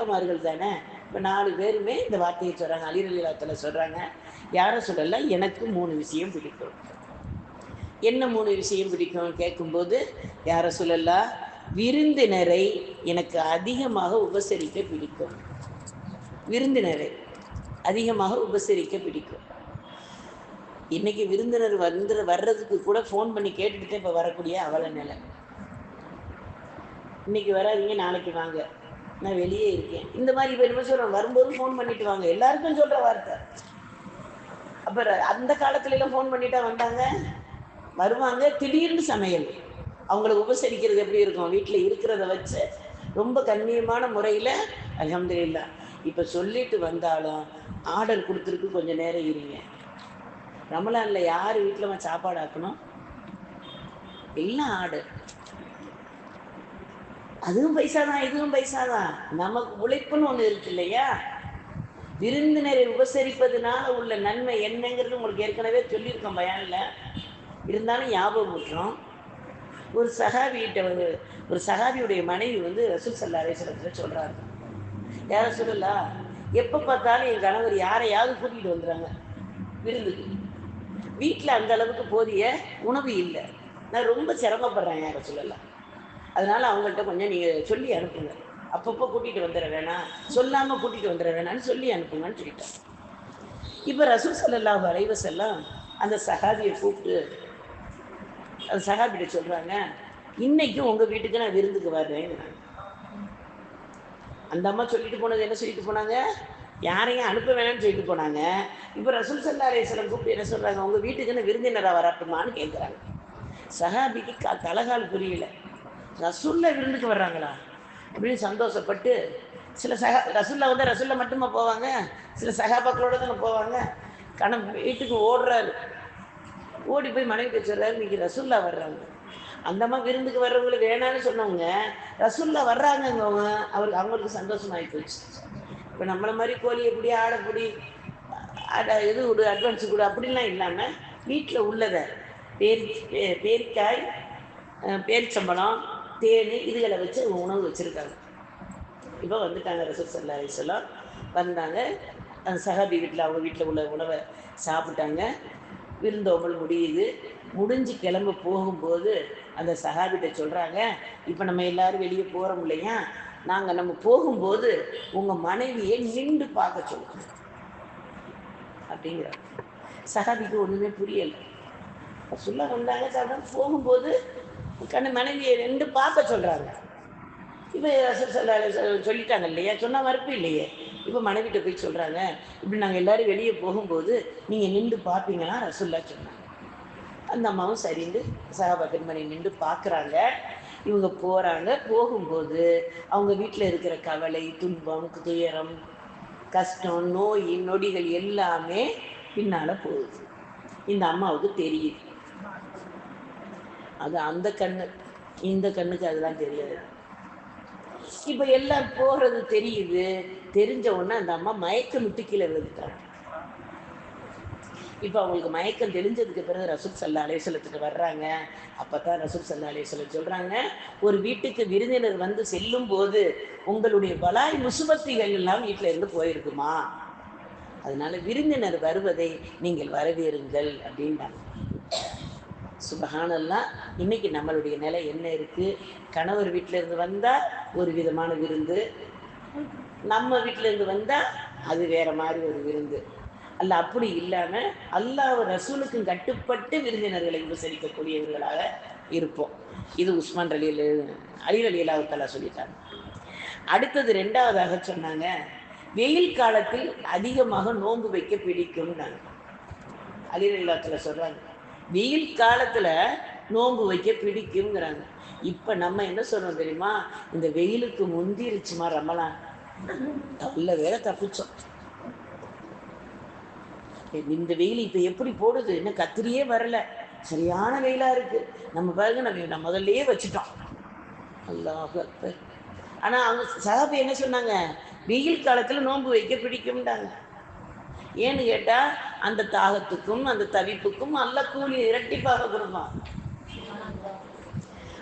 கலீஃபாமார்கள் தானே? இப்போ நாலு பேருமே இந்த வார்த்தையை சொல்கிறாங்க அலிரலீலாத்தில் சொல்கிறாங்க யாரை சொல்லலாம் எனக்கு மூணு விஷயம் பிடிக்கும். என்ன மூணு விஷயம் பிடிக்கும் கேட்கும்போது யாரை சொல்லலாம் விருந்தினரை எனக்கு அதிகமாக உபசரிக்க பிடிக்கும். விருந்தினரை அதிகமாக உபசரிக்க பிடிக்கும். இன்னைக்கு விருந்தினர் வந்து வர்றதுக்கு கூட ஃபோன் பண்ணி கேட்டுட்டு இப்போ வரக்கூடிய அவல நிலை. இன்னைக்கு வராதீங்க நாளைக்கு வாங்க. நான் வெளியே இருக்கேன். இந்த மாதிரி இப்போ என்ன சொல்கிறேன் வரும்போது ஃபோன் பண்ணிட்டு வாங்க. எல்லாருக்கும் சொல்கிற வார்த்தை. அப்புறம் அந்த காலத்துல எல்லாம் ஃபோன் பண்ணிட்டா வந்தாங்க? வருவாங்க. திடீர்னு சமையல். அவங்கள உபசரிக்கிறது எப்படி இருக்கும்? வீட்டில் இருக்கிறத வச்சு ரொம்ப கண்ணியமான முறையில் அலமதுல்லா இப்போ சொல்லிட்டு வந்தாலும் ஆர்டர் கொடுத்துருக்கு கொஞ்சம் நேரம் இருங்க. ரமலானில் யார் வீட்டில் சாப்பாடு ஆக்கணும்? எல்லாம் ஆர்டர். அதுவும் பைசா தான் இதுவும் பைசா தான். நமக்கு உழைப்புன்னு ஒன்று இருக்கு இல்லையா? விருந்தினரை உபசரிப்பதுனால உள்ள நன்மை என்னங்கிறது உங்களுக்கு ஏற்கனவே சொல்லியிருக்கோம் பயானில். இருந்தாலும் ஞாபகம் விட்டுறோம் ஒரு சகாபிகிட்ட வந்து ஒரு சகாபியுடைய மனைவி வந்து ரசூல் சல்லா அலேஸ்வரத்தில் சொல்கிறாரு யார சொல்லலா எப்போ பார்த்தாலும் என் கணவர் யாரையாவது கூட்டிகிட்டு வந்துடுறாங்க விருந்துக்கு. வீட்டில் அந்த அளவுக்கு போதிய உணவு இல்லை. நான் ரொம்ப சிரமப்படுறேன் யாரை சொல்லலாம் அதனால அவங்கள்ட்ட கொஞ்சம் நீங்கள் சொல்லி அனுப்புங்க. அப்பப்போ கூட்டிகிட்டு வந்துட வேணாம். சொல்லாமல் கூட்டிகிட்டு வந்துட வேணாம்னு சொல்லி அனுப்புங்கன்னு சொல்லிட்டேன் இப்போ ரசூல் சல்லா வரைவஸ் எல்லாம் அந்த சகாபியை கூப்பிட்டு அந்த சகாபிட்ட சொல்கிறாங்க இன்னைக்கும் உங்கள் வீட்டுக்கு நான் விருந்துக்கு வர்றேன். அந்த அம்மா சொல்லிட்டு போனது என்ன சொல்லிட்டு போனாங்க? யாரையும் அனுப்ப வேணாம்னு சொல்லிட்டு போனாங்க. இப்போ ரசூல் சல்லா அலேஸ்வரம் கூப்பிட்டு என்ன சொல்கிறாங்க உங்கள் வீட்டுக்குன்னு விருந்தினராக வரட்டுமான்னு கேட்குறாங்க சஹாபிக்கு க தலகால் புரியலை. ரசூல்ல விருந்துக்கு வர்றாங்களா? அப்படின்னு சந்தோஷப்பட்டு சில சகா ரசுல்லா வந்து ரசுல்லா மட்டுமா போவாங்க? சில சகாபாக்களோட தானே போவாங்க? கணம் வீட்டுக்கு ஓடுறாரு. ஓடி போய் மனைவி சொல்றாரு இன்னைக்கு ரசுல்லா வர்றாங்க. அந்த அம்மா விருந்துக்கு வர்றவங்களுக்கு வேணான்னு சொன்னவங்க ரசுல்லா வர்றாங்கங்க அவங்க. அவருக்கு அவங்களுக்கு சந்தோஷமாகி போச்சு. இப்போ நம்மளை மாதிரி கோழி எப்படி ஆடப்படி இது கொடு அட்வான்ஸ் கொடு அப்படிலாம் இல்லாமல் வீட்டில் உள்ளதை பேரி பே- பேரிக்காய் அஹ், பேரிச்சம்பழம் தேன் இதுகளை வச்சு உணவு வச்சுருக்காங்க. இப்போ வந்துட்டாங்க ரசூல் சல்லா அலிஸ்லாம் வந்தாங்க சஹாபி வீட்டில் அவங்க வீட்டில் உள்ள உணவை சாப்பிட்டாங்க. விருந்தோம்பல் முடியுது. முடிஞ்சு கிளம்ப போகும்போது அந்த சஹாபிட்ட சொல்கிறாங்க இப்போ நம்ம எல்லாரும் வெளியே போகிறோம் இல்லையா? நாங்கள் நம்ம போகும்போது உங்கள் மனைவியை நின்று பார்க்க சொல்லுங்க. அப்படிங்கிறாங்க. சஹாபிக்கு ஒன்றுமே புரியலை. சொல்ல வந்தாங்க சாப்பிட போகும்போது கண்ணு மனைவியை ரெண்டு பார்க்க சொல்கிறாங்க இப்போ சொல்லிட்டாங்க இல்லையா? சொன்னால் மறுப்பு இல்லையே. இப்போ மனைவிட்ட போய் சொல்கிறாங்க இப்படி நாங்கள் எல்லாரும் வெளியே போகும்போது நீங்கள் நின்று பார்ப்பீங்கன்னா ரசுல்லா சொன்னாங்க. அந்த அம்மாவும் சரிந்து சகாபா பெண்மணி நின்று பார்க்குறாங்க. இவங்க போகிறாங்க போகும்போது அவங்க வீட்டில் இருக்கிற கவலை துன்பம் துயரம் கஷ்டம் நோய் நொடிகள் எல்லாமே பின்னால் போகுது. இந்த அம்மாவுக்கு தெரியுது. அது அந்த கண்ணு இந்த கண்ணுக்கு அதெல்லாம் தெரியாது. இப்போ எல்லாம் போகிறது தெரியுது தெரிஞ்ச உடனே அந்த அம்மா மயக்கம் விட்டு கீழே விழுந்துட்டாங்க. இப்போ அவங்களுக்கு மயக்கம் தெளிஞ்சதுக்கு பிறகு ரசூல் சல்லா அலேசலத்துக்கு வர்றாங்க. அப்போ தான் ரசூல் சல்லா அலேசலம் சொல்கிறாங்க ஒரு வீட்டுக்கு விருந்தினர் வந்து செல்லும் போது உங்களுடைய பலாய் முசுபத்திகள் எல்லாம் வீட்டில் இருந்து போயிருக்குமா? அதனால விருந்தினர் வருவதை நீங்கள் வரவேறுங்கள் அப்படின்றாங்க. சுபகானல்லாம் இன்னைக்கு நம்மளுடைய நிலை என்ன இருக்கு? கணவர் வீட்டில இருந்து வந்தா ஒரு விதமான விருந்து. நம்ம வீட்டில இருந்து வந்தா அது வேற மாதிரி ஒரு விருந்து. அல்ல அப்படி இல்லாம அல்லாஹ் ரசூலுக்கும் கட்டுப்பட்டு விருந்தினர்களை உபசரிக்கக்கூடியவர்களாக இருப்போம். இது உஸ்மான் அலி அலி அலி அல்லாஹாலா சொல்லிட்டாங்க. அடுத்தது ரெண்டாவதாக சொன்னாங்க வெயில் காலத்தில் அதிகமாக நோன்பு வைக்க பிடிக்கும்னாங்க. அலி அல்லாத்துல சொல்றாங்க வெயில் காலத்துல நோன்பு வைக்க பிடிக்குங்கிறாங்க இப்ப நம்ம என்ன சொல்றோம் தெரியுமா? இந்த வெயிலுக்கு முந்திருச்சுமா ரமலான்? நல்ல வேலை தப்பிச்சோம். இந்த வெயில் இப்ப எப்படி போடுது? இன்னும் கத்திரியே வரல. சரியான வெயிலா இருக்கு. நம்ம பாருங்க நம்ம நம்ம முதல்லயே வச்சுட்டோம். அல்லாஹ் ஆனா அவங்க சகாபி என்ன சொன்னாங்க? வெயில் காலத்துல நோன்பு வைக்க பிடிக்கும்டாங்க ஏன்னு கேட்டா அந்த தாகத்துக்கும் அந்த தவிப்புக்கும் நல்ல கூலி இரட்டிப்பாக கொடுப்பான்.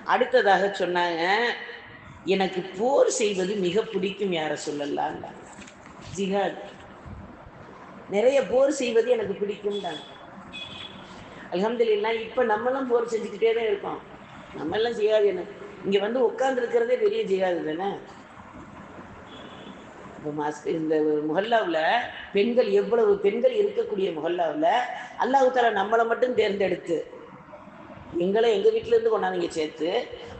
அடுத்ததாக சொன்னாங்க எனக்கு போர் செய்வது மிக பிடிக்கும் யார சொல்லலாங்க ஜிஹாத். நிறைய போர் செய்வது எனக்கு பிடிக்கும்டாங்க அல்ஹம்துலில்லாஹ் இப்போ நம்மளும் போர் செஞ்சுக்கிட்டே தான் இருக்கோம். நம்ம எல்லாம் ஜிஹாது என்ன? இங்கே வந்து உட்காந்துருக்கிறதே பெரிய ஜிஹாது தானே? இப்போ இந்த முஹல்லாவில் பெண்கள் எவ்வளவு பெண்கள் இருக்கக்கூடிய முகல்லாவில் அல்லாஹு தாலா நம்மளை மட்டும் தேர்ந்தெடுத்து எங்களை எங்கள் வீட்டிலேருந்து கொண்டாந்து இங்கே சேர்த்து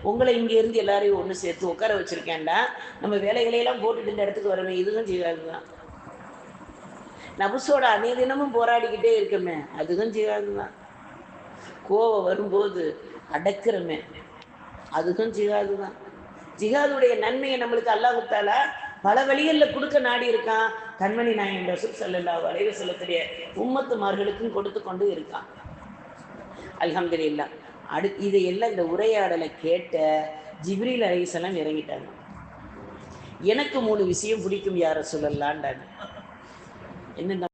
உங்களை இங்கேருந்து எல்லாரையும் ஒன்று சேர்த்து உட்கார வச்சுருக்கேன்டா நம்ம வேலைகளையெல்லாம் போட்டுட்டு இந்த இடத்துக்கு வரவே இதுவும் ஜீவாது தான் நபுசோட அன்னைய தினமும் போராடிக்கிட்டே இருக்கமே அதுவும் ஜீவாது தான் கோவம் வரும்போது அடக்கிறமே அதுக்கும் ஜிகாது தான் ஜிகாதுடைய நன்மையை நம்மளுக்கு அல்லாஹுத்தால பல வழிகளில் கொடுக்க நாடி இருக்கான். கண்மணி நாயன் ரசூல் சல்லா வளைவு செல்லத்துடைய உம்மத்துமார்களுக்கும் கொடுத்து கொண்டு இருக்கான். அல்ஹம்துலில்லாஹ். அடு இதையெல்லாம் இந்த உரையாடலை கேட்ட ஜிப்ரீல் அலிசலாம் இறங்கிட்டாங்க. எனக்கு மூணு விஷயம் பிடிக்கும் யார சொல்லலான்டாங்க என்ன